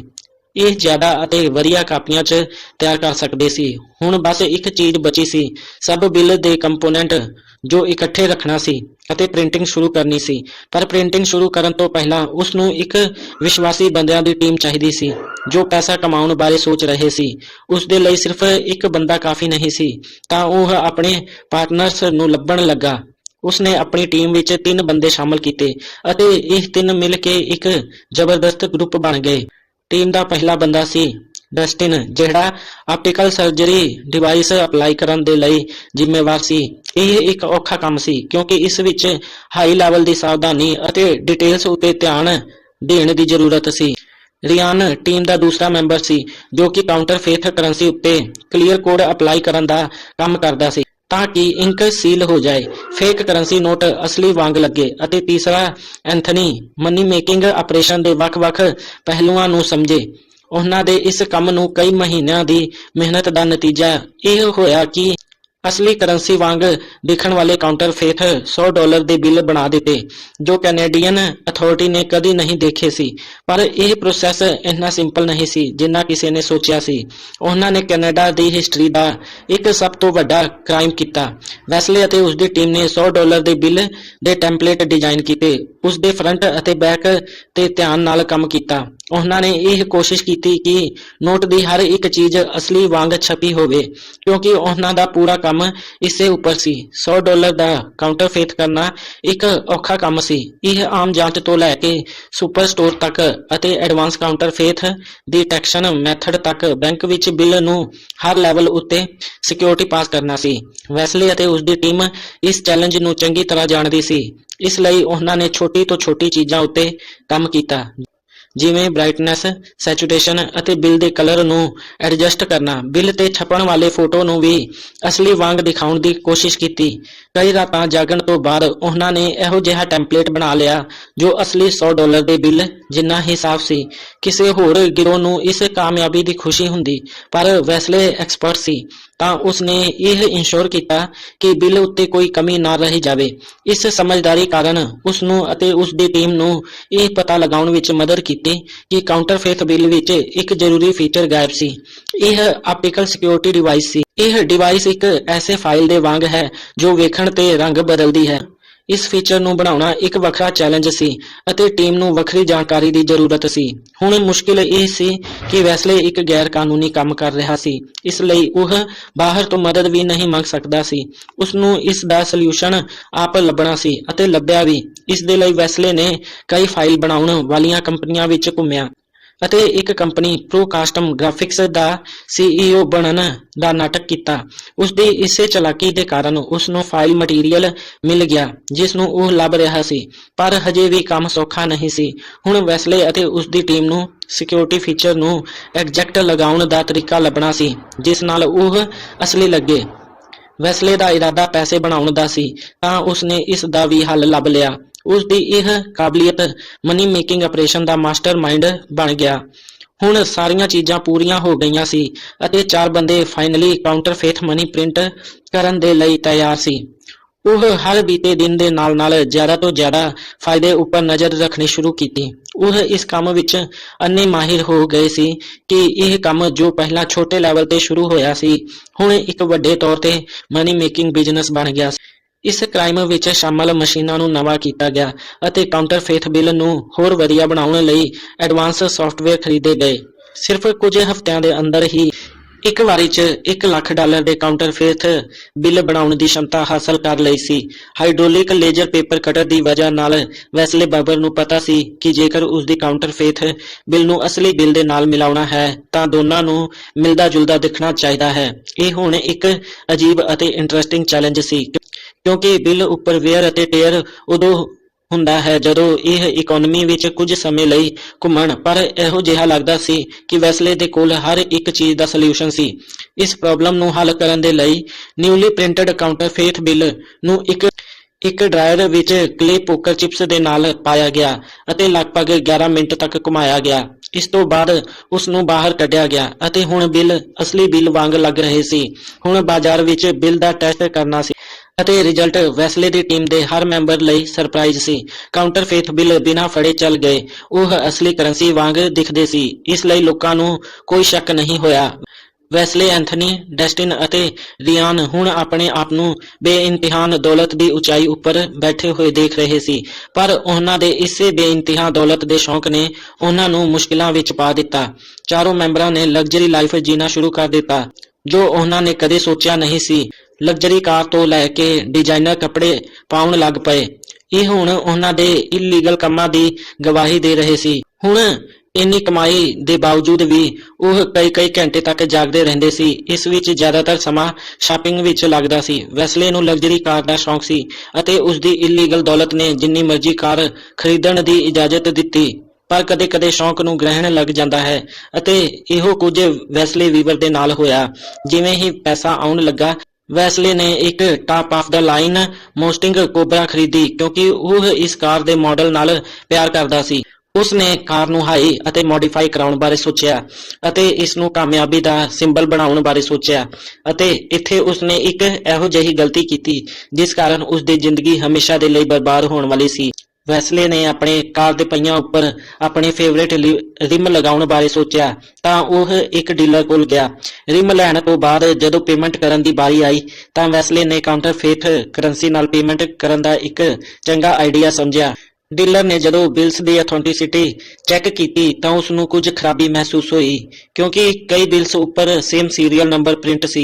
ਇਹ ਜ਼ਿਆਦਾ ਅਤੇ ਵਧੀਆ ਕਾਪੀਆਂ 'ਚ ਤਿਆਰ ਕਰ ਸਕਦੇ ਸੀ। ਹੁਣ ਬਸ ਇੱਕ ਚੀਜ਼ ਬਚੀ ਸੀ। ਸਭ ਬਿੱਲ ਦੇ ਕੰਪੋਨੈਂਟ ਜੋ ਇਕੱਠੇ ਰੱਖਣਾ ਸੀ ਅਤੇ ਪ੍ਰਿੰਟਿੰਗ ਸ਼ੁਰੂ ਕਰਨੀ ਸੀ। ਪਰ ਪ੍ਰਿੰਟਿੰਗ ਸ਼ੁਰੂ ਕਰਨ ਤੋਂ ਪਹਿਲਾਂ ਉਸ ਨੂੰ ਇੱਕ ਵਿਸ਼ਵਾਸੀ ਬੰਦਿਆਂ ਦੀ ਟੀਮ ਚਾਹੀਦੀ ਸੀ, ਜੋ ਪੈਸਾ ਕਮਾਉਣ ਬਾਰੇ ਸੋਚ ਰਹੇ ਸੀ। ਉਸ ਦੇ ਲਈ ਸਿਰਫ ਇੱਕ ਬੰਦਾ ਕਾਫੀ ਨਹੀਂ ਸੀ, ਤਾਂ ਉਹ ਆਪਣੇ ਪਾਰਟਨਰਸ ਨੂੰ ਲੱਭਣ ਲੱਗਾ। ਉਸਨੇ ਆਪਣੀ ਟੀਮ ਵਿੱਚ ਤਿੰਨ ਬੰਦੇ ਸ਼ਾਮਲ ਕੀਤੇ ਅਤੇ ਇਹ ਤਿੰਨ ਮਿਲ ਕੇ ਇੱਕ ਜ਼ਬਰਦਸਤ ਗਰੁੱਪ ਬਣ ਗਏ। ਟੀਮ ਦਾ ਪਹਿਲਾ ਬੰਦਾ ਸੀ ਡਸਟਿਨ ਜਿਹੜਾ ਆਪਟੀਕਲ ਸਰਜਰੀ ਡਿਵਾਈਸ ਅਪਲਾਈ ਕਰਨ ਦੇ ਲਈ ਜ਼ਿੰਮੇਵਾਰ ਸੀ, ਇਹ ਇੱਕ ਔਖਾ ਕੰਮ ਸੀ, ਕਿਉਂਕਿ ਇਸ ਵਿੱਚ ਹਾਈ ਲੈਵਲ ਦੀ ਸਾਵਧਾਨੀ ਅਤੇ ਡਿਟੇਲਸ ਉੱਤੇ ਧਿਆਨ ਦੇਣ ਦੀ ਜ਼ਰੂਰਤ ਸੀ। ਰਿਆਨ ਟੀਮ ਦਾ ਦੂਸਰਾ ਮੈਂਬਰ ਸੀ, ਜੋ ਕਿ ਕਾਊਂਟਰਫੇਟ ਕਰੰਸੀ ਉੱਤੇ ਕਲੀਅਰ ਕੋਡ ਅਪਲਾਈ ਕਰਨ ਦਾ ਕੰਮ ਕਰਦਾ ਸੀ, ਤਾਂ ਕਿ ਇੰਕ ਸੀਲ ਹੋ ਜਾਏ। ਫੇਕ ਕਰੰਸੀ ਨੋਟ ਅਸਲੀ ਵਾਂਗ ਲੱਗੇ ਅਤੇ ਤੀਸਰਾ ਐਂਥਨੀ ਮਨੀ ਮੇਕਿੰਗ ਆਪਰੇਸ਼ਨ ਦੇ ਵੱਖ-ਵੱਖ ਪਹਿਲੂਆਂ ਨੂੰ ਸਮਝੇ। ਉਹਨਾਂ ਦੇ ਇਸ ਕੰਮ ਨੂੰ ਕਈ ਮਹੀਨਿਆਂ ਦੀ ਮਿਹਨਤ ਦਾ ਨਤੀਜਾ। ਇਹ ਹੋਇਆ ਕਿ ਅਸਲੀ ਕਰੰਸੀ ਵਾਂਗ ਦਿਖਣ ਵਾਲੇ ਕਾਊਂਟਰਫੇਟ 100 ਡਾਲਰ ਦੇ ਬਿੱਲ ਬਣਾ ਦਿੱਤੇ, ਜੋ ਕੈਨੇਡੀਅਨ ਅਥਾਰਟੀ ਨੇ ਕਦੀ ਨਹੀਂ ਦੇਖੇ ਸੀ। ਪਰ ਇਹ ਪ੍ਰੋਸੈਸ ਇੰਨਾ ਸਿੰਪਲ ਨਹੀਂ ਸੀ ਜਿੰਨਾ ਕਿਸੇ ਨੇ ਸੋਚਿਆ ਸੀ। ਉਹਨਾਂ ਨੇ ਕੈਨੇਡਾ ਦੀ ਹਿਸਟਰੀ ਦਾ ਇੱਕ ਸਭ ਤੋਂ ਵੱਡਾ ਕ੍ਰਾਈਮ ਕੀਤਾ। ਵੈਸਲੇ ਅਤੇ ਉਸ ਦੀ ਟੀਮ ਨੇ 100 ਡਾਲਰ ਦੇ ਬਿੱਲ ਦੇ ਟੈਂਪਲੇਟ ਡਿਜ਼ਾਈਨ ਕੀਤੇ ਉਸ ਦੇ ਫਰੰਟ ਅਤੇ ਬੈਕ ਤੇ ਧਿਆਨ ਨਾਲ ਕੰਮ ਕੀਤਾ। ਉਹਨਾਂ ਨੇ ਇਹ ਕੋਸ਼ਿਸ਼ ਕੀਤੀ ਕਿ ਨੋਟ ਦੀ ਹਰ ਇੱਕ ਚੀਜ਼ ਅਸਲੀ ਵਾਂਗ ਛਪੀ ਹੋਵੇ, ਕਿਉਂਕਿ ਉਹਨਾਂ ਦਾ ਪੂਰਾ ਕੰਮ ਇਸੇ ਉੱਪਰ ਸੀ। 100 ਡਾਲਰ ਦਾ ਕਾਊਂਟਰਫੇਟ ਕਰਨਾ ਇੱਕ ਔਖਾ ਕੰਮ ਸੀ। ਇਹ ਆਮ ਜਾਂਚ ਤੋਂ ਲੈ ਕੇ ਸੁਪਰ ਸਟੋਰ ਤੱਕ ਅਤੇ ਐਡਵਾਂਸ ਕਾਊਂਟਰਫੇਟ ਡਿਟੈਕਸ਼ਨ ਮੈਥਡ ਤੱਕ ਬੈਂਕ ਵਿੱਚ ਬਿੱਲ ਨੂੰ ਹਰ ਲੈਵਲ ਉੱਤੇ ਸਿਕਿਉਰਿਟੀ ਪਾਸ ਕਰਨਾ ਸੀ। ਵੈਸਲੇ ਅਤੇ ਉਸ ਦੀ ਟੀਮ ਇਸ ਚੈਲੰਜ ਨੂੰ ਚੰਗੀ ਤਰ੍ਹਾਂ ਜਾਣਦੀ ਸੀ। ਇਸ ਲਈ ਉਹਨਾਂ ਨੇ ਛੋਟੀ ਤੋਂ ਛੋਟੀ ਚੀਜ਼ਾਂ ਉੱਤੇ ਕੰਮ ਕੀਤਾ। ਜਿਵੇਂ ਬ੍ਰਾਈਟਨੈਸ ਸੈਚੂਰੇਸ਼ਨ ਅਤੇ ਬਿੱਲ ਦੇ ਕਲਰ ਨੂੰ ਐਡਜਸਟ ਕਰਨਾ। ਬਿੱਲ ਤੇ ਛਪਣ ਵਾਲੇ ਫੋਟੋ ਨੂੰ ਵੀ ਅਸਲੀ ਵਾਂਗ ਦਿਖਾਉਣ ਦੀ ਕੋਸ਼ਿਸ਼ ਕੀਤੀ। ਕਈ ਰਾਤਾਂ ਜਾਗਣ ਤੋਂ ਬਾਅਦ ਉਹਨਾਂ ਨੇ ਇਹੋ ਜਿਹਾ ਟੈਂਪਲੇਟ ਬਣਾ ਲਿਆ, ਜੋ ਅਸਲੀ 100 ਡਾਲਰ ਦੇ ਬਿੱਲ ਜਿੰਨਾ ਹੀ ਸਾਫ਼ ਸੀ। ਕਿਸੇ ਹੋਰ ਗਿਰੋਹ ਨੂੰ ਇਸ ਕਾਮਯਾਬੀ ਦੀ ਖੁਸ਼ੀ ਹੁੰਦੀ, ਪਰ ਵੈਸਲੇ ਐਕਸਪਰਟ ਸੀ। ਤਾਂ ਉਸਨੇ ਇਹ ਇਨਸ਼ੋਰ ਕੀਤਾ ਕਿ ਬਿੱਲ ਉੱਤੇ ਕੋਈ ਕਮੀ ਨਾ ਰਹੀ ਜਾਵੇ। ਇਸ ਸਮਝਦਾਰੀ ਕਾਰਨ ਉਸ ਨੂੰ ਅਤੇ ਉਸ ਦੀ ਟੀਮ ਨੂੰ ਇਹ ਪਤਾ ਲਗਾਉਣ ਵਿੱਚ ਮਦਦ ਕੀਤੀ ਕਿ ਕਾਊਂਟਰਫੇਟ ਬਿੱਲ ਵਿੱਚ ਇੱਕ ਜ਼ਰੂਰੀ ਫੀਚਰ ਗਾਇਬ ਸੀ। ਇਹ ਆਪਟੀਕਲ ਸਿਕਿਉਰਿਟੀ ਡਿਵਾਈਸ ਸੀ। ਇਹ ਡਿਵਾਈਸ ਇੱਕ ਐਸੇ ਫਾਈਲ ਦੇ ਵਾਂਗ ਹੈ ਜੋ ਵੇਖਣ ਤੇ ਰੰਗ ਬਦਲਦੀ ਹੈ। ਇਸ ਫੀਚਰ ਨੂੰ ਬਣਾਉਣਾ ਇੱਕ ਵੱਖਰਾ ਚੈਲੰਜ ਸੀ ਅਤੇ ਟੀਮ ਨੂੰ ਵੱਖਰੀ ਜਾਣਕਾਰੀ ਦੀ ਜ਼ਰੂਰਤ ਸੀ। ਹੁਣ ਮੁਸ਼ਕਿਲ ਇਹ ਸੀ ਕਿ ਵੈਸਲੇ ਇੱਕ ਗੈਰ ਕਾਨੂੰਨੀ ਕੰਮ ਕਰ ਰਿਹਾ ਸੀ। ਇਸ ਲਈ ਉਹ ਬਾਹਰ ਤੋਂ ਮਦਦ ਵੀ ਨਹੀਂ ਮੰਗ ਸਕਦਾ ਸੀ। ਉਸ ਨੂੰ ਇਸ ਦਾ ਸੋਲੂਸ਼ਨ ਆਪ ਲੱਭਣਾ ਸੀ ਅਤੇ ਲੱਭਿਆ ਵੀ। ਇਸ ਦੇ ਲਈ ਵੈਸਲੇ ਨੇ ਕਈ ਫਾਈਲ ਬਣਾਉਣ ਵਾਲੀਆਂ ਕੰਪਨੀਆਂ ਵਿੱਚ ਘੁੰਮਿਆ। ਅਤੇ ਇੱਕ ਕੰਪਨੀ ਪ੍ਰੋ ਕਾਸਟਮ ਗ੍ਰਾਫਿਕਸ ਦਾ CEO ਬਣਨ ਦਾ ਨਾਟਕ ਕੀਤਾ। ਉਸ ਦੀ ਇਸੇ ਚਲਾਕੀ ਦੇ ਕਾਰਨ ਉਸ ਨੂੰ ਫਾਈਲ ਮਟੀਰੀਅਲ ਮਿਲ ਗਿਆ ਜਿਸ ਨੂੰ ਉਹ ਲੱਭ ਰਿਹਾ ਸੀ, ਪਰ ਹਜੇ ਵੀ ਕੰਮ ਸੌਖਾ ਨਹੀਂ ਸੀ। ਹੁਣ ਵੈਸਲੇ ਅਤੇ ਉਸ ਦੀ ਟੀਮ ਨੂੰ ਸਿਕਿਉਰਿਟੀ ਫੀਚਰ ਨੂੰ ਐਗਜ਼ੈਕਟ ਲਗਾਉਣ ਦਾ ਤਰੀਕਾ ਲੱਭਣਾ ਸੀ, ਜਿਸ ਨਾਲ ਉਹ ਅਸਲੀ ਲੱਗੇ। ਵੈਸਲੇ ਦਾ ਇਰਾਦਾ ਪੈਸੇ ਬਣਾਉਣ ਦਾ ਸੀ, ਤਾਂ ਉਸਨੇ ਇਸ ਦਾ ਵੀ ਹੱਲ ਲੱਭ ਲਿਆ। ਉਸ ਦੀ ਇਹ ਕਾਬਲੀਅਤ ਮਨੀ ਮੇਕਿੰਗ ਆਪਰੇਸ਼ਨ ਦਾ ਮਾਸਟਰਮਾਈਂਡ ਬਣ ਗਿਆ। ਹੁਣ ਸਾਰੀਆਂ ਚੀਜ਼ਾਂ ਪੂਰੀਆਂ ਹੋ ਗਈਆਂ ਸੀ ਅਤੇ ਚਾਰ ਬੰਦੇ ਫਾਈਨਲੀ ਕਾਊਂਟਰਫੇਟ ਮਨੀ ਪ੍ਰਿੰਟ ਕਰਨ ਦੇ ਲਈ ਤਿਆਰ ਸੀ। ਉਹ ਹਰ ਬੀਤੇ ਦਿਨ ਦੇ ਨਾਲ-ਨਾਲ ਜ਼ਿਆਦਾ ਤੋਂ ਜ਼ਿਆਦਾ ਫਾਇਦੇ ਉੱਪਰ ਨਜ਼ਰ ਰੱਖਣੀ ਸ਼ੁਰੂ ਕੀਤੀ। ਉਹ ਇਸ ਕੰਮ ਵਿੱਚ ਅੰਨੇ ਮਾਹਿਰ ਹੋ ਗਏ ਸੀ ਕਿ ਇਹ ਕੰਮ ਜੋ ਪਹਿਲਾਂ ਛੋਟੇ ਲੈਵਲ ਤੇ ਸ਼ੁਰੂ ਹੋਇਆ ਸੀ, ਹੁਣ ਇੱਕ ਵੱਡੇ ਤੌਰ ਤੇ ਮਨੀ ਮੇਕਿੰਗ ਬਿਜ਼ਨਸ ਬਣ ਗਿਆ ਸੀ। ਇਸ ਕ੍ਰਾਈਮ ਵਿੱਚ ਸ਼ਾਮਲ ਮਸ਼ੀਨਾਂ ਨੂੰ ਨਵਾਂ ਕੀਤਾ ਗਿਆ ਅਤੇ ਕਾਊਂਟਰਫੇਟ ਬਿੱਲ ਨੂੰ ਹੋਰ ਵਧੀਆ ਬਣਾਉਣ ਲਈ ਐਡਵਾਂਸ ਸੌਫਟਵੇਅਰ ਖਰੀਦੇ ਗਏ। ਸਿਰਫ ਕੁਝ ਹਫ਼ਤਿਆਂ ਦੇ ਅੰਦਰ ਹੀ ਇੱਕ ਵਾਰੀ 'ਚ 1 ਲੱਖ ਡਾਲਰ ਦੇ ਕਾਊਂਟਰਫੇਟ ਬਿੱਲ ਬਣਾਉਣ ਦੀ ਸ਼ਮਤਾ ਹਾਸਲ ਕਰ ਲਈ ਸੀ। ਹਾਈਡ੍ਰੋਲਿਕ ਲੇਜ਼ਰ ਪੇਪਰ ਕਟਰ ਦੀ ਵਜ੍ਹਾ ਨਾਲ ਵੈਸਲੇ ਬਾਬਰ ਨੂੰ ਪਤਾ ਸੀ ਕਿ ਜੇਕਰ ਉਸ ਦੀ ਕਾਊਂਟਰਫੇਟ ਬਿੱਲ ਨੂੰ ਅਸਲੀ ਬਿੱਲ ਦੇ ਨਾਲ ਮਿਲਾਉਣਾ ਹੈ, ਤਾਂ ਦੋਨਾਂ ਨੂੰ ਮਿਲਦਾ ਜੁਲਦਾ ਦਿਖਣਾ ਚਾਹੀਦਾ ਹੈ। ਇਹ ਹੁਣ ਇੱਕ ਅਜੀਬ ਅਤੇ ਇੰਟਰਸਟਿੰਗ ਚੈਲੰਜ ਸੀ, ਕਿਉਂਕਿ ਬਿੱਲ ਉੱਪਰ ਵੇਅਰ ਅਤੇ ਟੇਅਰ ਉਦੋਂ ਹੁੰਦਾ ਹੈ। ਜਦੋਂ ਇਹ ਇਕਨੋਮੀ ਵਿੱਚ ਕੁਝ ਸਮੇਂ ਲਈ ਘੁੰਮਣ, ਪਰ ਇਹੋ ਜਿਹਾ ਲੱਗਦਾ ਸੀ ਕਿ ਵੈਸਲੇ ਦੇ ਕੋਲ ਹਰ ਇੱਕ ਚੀਜ਼ ਦਾ ਸੋਲੂਸ਼ਨ ਸੀ। ਇਸ ਪ੍ਰੋਬਲਮ ਨੂੰ ਹੱਲ ਕਰਨ ਦੇ ਲਈ ਨਿਊਲੀ ਪ੍ਰਿੰਟਡ ਕਾਊਂਟਰਫੇਟ ਬਿੱਲ ਨੂੰ ਇੱਕ ਇੱਕ ਡਰਾਇਰ ਵਿੱਚ ਕਲੇ ਪੋਕਰ ਚਿਪਸ ਦੇ ਨਾਲ ਪਾਇਆ ਗਿਆ ਅਤੇ ਲਗਭਗ 11 ਮਿੰਟ ਤੱਕ ਘੁਮਾਇਆ ਗਿਆ। ਇਸ ਤੋਂ ਬਾਅਦ ਉਸ ਨੂੰ ਬਾਹਰ ਕੱਢਿਆ ਗਿਆ ਅਤੇ ਹੁਣ ਬਿੱਲ ਅਸਲੀ ਬਿੱਲ ਵਾਂਗ ਲੱਗ ਰਹੇ ਸੀ। ਹੁਣ ਬਾਜ਼ਾਰ ਵਿੱਚ ਬਿੱਲ ਦਾ ਟੈਸਟ ਕਰਨਾ ਸੀ। ਅਤੇ ਰਿਜ਼ਲਟ ਵੈਸਲੇ ਦੀ ਟੀਮ ਦੇ ਹਰ ਮੈਂਬਰ ਲਈ ਸਰਪ੍ਰਾਈਜ਼ ਸੀ। ਕਾਊਂਟਰਫੇਟ ਬਿੱਲ ਬਿਨਾਂ ਫੜੇ ਚੱਲ ਗਏ। ਉਹ ਅਸਲੀ ਕਰੰਸੀ ਵਾਂਗ ਦਿਖਦੇ ਸੀ। ਇਸ ਲਈ ਲੋਕਾਂ ਨੂੰ ਕੋਈ ਸ਼ੱਕ ਨਹੀਂ ਹੋਇਆ। ਵੈਸਲੇ, ਐਂਥਨੀ, ਡੈਸਟਿਨ ਅਤੇ ਰਿਆਨ ਹੁਣ ਆਪਣੇ ਆਪ ਨੂੰ ਬੇਇੰਤਿਹਾਨ ਦੌਲਤ ਦੀ ਉਚਾਈ ਉੱਪਰ ਬੈਠੇ ਹੋਏ ਦੇਖ ਰਹੇ ਸੀ। ਪਰ ਉਹਨਾਂ ਦੇ ਇਸੇ ਬੇਇੰਤਿਹਾ ਦੌਲਤ ਦੇ ਸ਼ੌਂਕ ਨੇ ਉਹਨਾਂ ਨੂੰ ਮੁਸ਼ਕਿਲਾਂ ਵਿੱਚ ਪਾ ਦਿੱਤਾ। ਚਾਰੋਂ ਮੈਂਬਰਾਂ ਨੇ ਲਗਜ਼ਰੀ ਲਾਈਫ ਜੀਣਾ ਸ਼ੁਰੂ ਕਰ ਦਿੱਤਾ। ਜੋ ਉਹਨਾਂ ਨੇ ਕਦੇ ਸੋਚਿਆ ਨਹੀਂ ਸੀ। ਲਗਜ਼ਰੀ ਕਾਰ ਤੋਂ ਲੈ ਕੇ ਡਿਜ਼ਾਈਨਰ ਕੱਪੜੇ ਪਾਉਣ ਲੱਗ ਪਏ। ਇਹ ਹੁਣ ਉਹਨਾਂ ਦੇ ਇਲੀਗਲ ਕੰਮਾਂ ਦੀ ਗਵਾਹੀ ਦੇ ਰਹੇ ਸੀ। ਹੁਣ ਇੰਨੀ ਕਮਾਈ ਦੇ ਬਾਵਜੂਦ ਵੀ ਉਹ ਕਈ ਕਈ ਘੰਟੇ ਤੱਕ ਜਾਗਦੇ ਰਹਿੰਦੇ ਸੀ। ਇਸ ਵਿੱਚ ਜ਼ਿਆਦਾਤਰ ਸਮਾਂ ਸ਼ਾਪਿੰਗ ਵਿੱਚ ਲੱਗਦਾ ਸੀ। ਵੈਸਲੇ ਨੂੰ ਲਗਜ਼ਰੀ ਕਾਰ ਦਾ ਸ਼ੌਂਕ ਸੀ ਅਤੇ ਉਸ ਦੀ ਇਲੀਗਲ ਦੌਲਤ ਨੇ ਜਿੰਨੀ ਮਰਜ਼ੀ ਕਾਰ ਖਰੀਦਣ ਦੀ ਇਜਾਜ਼ਤ ਦਿੱਤੀ। ਪਰ ਕਦੇ-ਕਦੇ ਸ਼ੌਂਕ ਨੂੰ ਗ੍ਰਹਿਣ ਲੱਗ ਜਾਂਦਾ ਹੈ ਅਤੇ ਇਹੋ ਕੁਝ ਵੈਸਲੇ ਵੀਵਰ ਦੇ ਨਾਲ ਹੋਇਆ। ਜਿਵੇਂ ਹੀ ਪੈਸਾ ਆਉਣ ਲੱਗਾ, ਵੈਸਲੇ ਨੇ ਇੱਕ top of the line Mustang Cobra ਖਰੀਦੀ ਕਿਉਂਕਿ ਉਹ ਇਸ ਕਾਰ ਦੇ ਮਾਡਲ ਨਾਲ ਪਿਆਰ ਕਰਦਾ ਸੀ। ਉਸ ਨੇ ਕਾਰ ਨੂੰ ਹਾਈ ਅਤੇ ਮੋਡੀਫਾਈ ਕਰਾਉਣ ਬਾਰੇ ਸੋਚਿਆ ਅਤੇ ਇਸ ਨੂੰ ਕਾਮਯਾਬੀ ਦਾ ਸਿੰਬਲ ਬਣਾਉਣ ਬਾਰੇ ਸੋਚਿਆ ਅਤੇ ਇੱਥੇ ਉਸ ਨੇ ਇੱਕ ਇਹੋ ਜਿਹੀ ਗਲਤੀ ਕੀਤੀ, ਜਿਸ ਕਾਰਨ ਉਸ ਦੀ ਜ਼ਿੰਦਗੀ ਹਮੇਸ਼ਾ ਦੇ ਲਈ ਬਰਬਾਦ ਹੋਣ ਵਾਲੀ ਸੀ। ਵੈਸਲੇ ਨੇ ਆਪਣੇ ਕਾਰ ਦੇ ਪਹੀਆਂ ਉੱਪਰ ਆਪਣੇ ਫੇਵਰੇਟ ਰਿਮ ਲਗਾਉਣ ਬਾਰੇ ਸੋਚਿਆ, ਤਾਂ ਉਹ ਇੱਕ ਡੀਲਰ ਕੋਲ ਗਿਆ। ਰਿਮ ਲੈਣ ਤੋਂ ਬਾਅਦ ਜਦੋਂ ਪੇਮੈਂਟ ਕਰਨ ਦੀ ਵਾਰੀ ਆਈ, ਤਾਂ ਵੈਸਲੇ ਨੇ ਕਾਊਂਟਰਫੇਟ ਕਰੰਸੀ ਨਾਲ ਪੇਮੈਂਟ ਕਰਨ ਦਾ ਇੱਕ ਚੰਗਾ ਆਈਡੀਆ ਸਮਝਿਆ। ਡੀਲਰ ਨੇ ਜਦੋਂ ਬਿਲਸ ਦੀ ਅਥੈਂਟਿਸਿਟੀ ਚੈੱਕ ਕੀਤੀ ਤਾਂ ਉਸ ਨੂੰ ਕੁਝ ਖਰਾਬੀ ਮਹਿਸੂਸ ਹੋਈ, ਕਿਉਂਕਿ ਕਈ ਬਿਲਸ ਉੱਪਰ ਸੇਮ ਸੀਰੀਅਲ ਨੰਬਰ ਪ੍ਰਿੰਟ ਸੀ।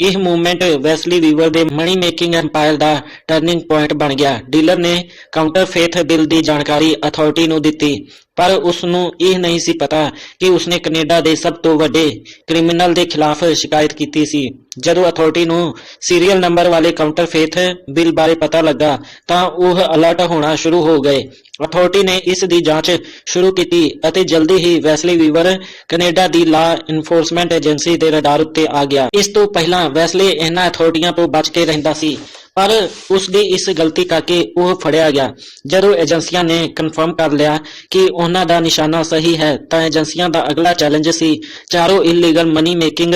ਇਹ ਮੂਵਮੈਂਟ ਵੈਸਲੀ ਵੀਵਰ ਦੇ ਮਨੀ ਮੇਕਿੰਗ ਐਮਪਾਇਰ ਦਾ ਟਰਨਿੰਗ ਪੁਆਇੰਟ ਬਣ ਗਿਆ। ਡੀਲਰ ਨੇ ਕਾਊਂਟਰਫੇਟ ਬਿਲ ਦੀ ਜਾਣਕਾਰੀ ਅਥਾਰਟੀ ਨੂੰ ਦਿੱਤੀ। ਪਰ ਉਸ ਨੂੰ ਇਹ ਨਹੀਂ ਸੀ ਪਤਾ ਕਿ ਉਸਨੇ ਕੈਨੇਡਾ ਦੇ ਸਭ ਤੋਂ ਵੱਡੇ ਕ੍ਰਿਮੀਨਲ ਦੇ ਖਿਲਾਫ ਸ਼ਿਕਾਇਤ ਕੀਤੀ ਸੀ। ਜਦੋਂ ਅਥਾਰਟੀ ਨੂੰ ਸੀਰੀਅਲ ਨੰਬਰ ਵਾਲੇ ਕਾਊਂਟਰਫੇਟ ਬਿੱਲ ਬਾਰੇ ਪਤਾ ਲੱਗਾ ਤਾਂ ਉਹ ਅਲਰਟ ਹੋਣਾ ਸ਼ੁਰੂ ਹੋ ਗਏ ਅਥਾਰਟੀ ਨੇ ਇਸ ਦੀ ਜਾਂਚ ਸ਼ੁਰੂ ਕੀਤੀ ਅਤੇ ਜਲਦੀ ਹੀ ਵੈਸਲੀ ਵੀਵਰ ਕੈਨੇਡਾ ਦੀ ਲਾ ਇਨਫੋਰਸਮੈਂਟ ਏਜੰਸੀ ਦੇ ਰਡਾਰ ਉੱਤੇ ਆ ਗਿਆ। ਇਸ ਤੋਂ ਪਹਿਲਾਂ ਵੈਸਲੇ ਇਹਨਾਂ ਅਥਾਰਟੀਆਂ ਤੋਂ ਬਚ ਕੇ ਰਹਿੰਦਾ ਸੀ, ਪਰ ਉਸ ਦੀ ਇਸ ਗਲਤੀ ਕਰਕੇ ਉਹ ਫੜਿਆ ਗਿਆ। ਜਦੋਂ ਏਜੰਸੀਆਂ ਨੇ ਕਨਫਰਮ ਕਰ ਲਿਆ ਕਿ ਉਹਨਾਂ ਦਾ ਨਿਸ਼ਾਨਾ ਸਹੀ ਹੈ, ਤਾਂ ਏਜੰਸੀਆਂ ਦਾ ਅਗਲਾ ਚੈਲੰਜ ਸੀ ਚਾਰੋਂ ਇਲੀਗਲ ਮਨੀ ਮੇਕਿੰਗ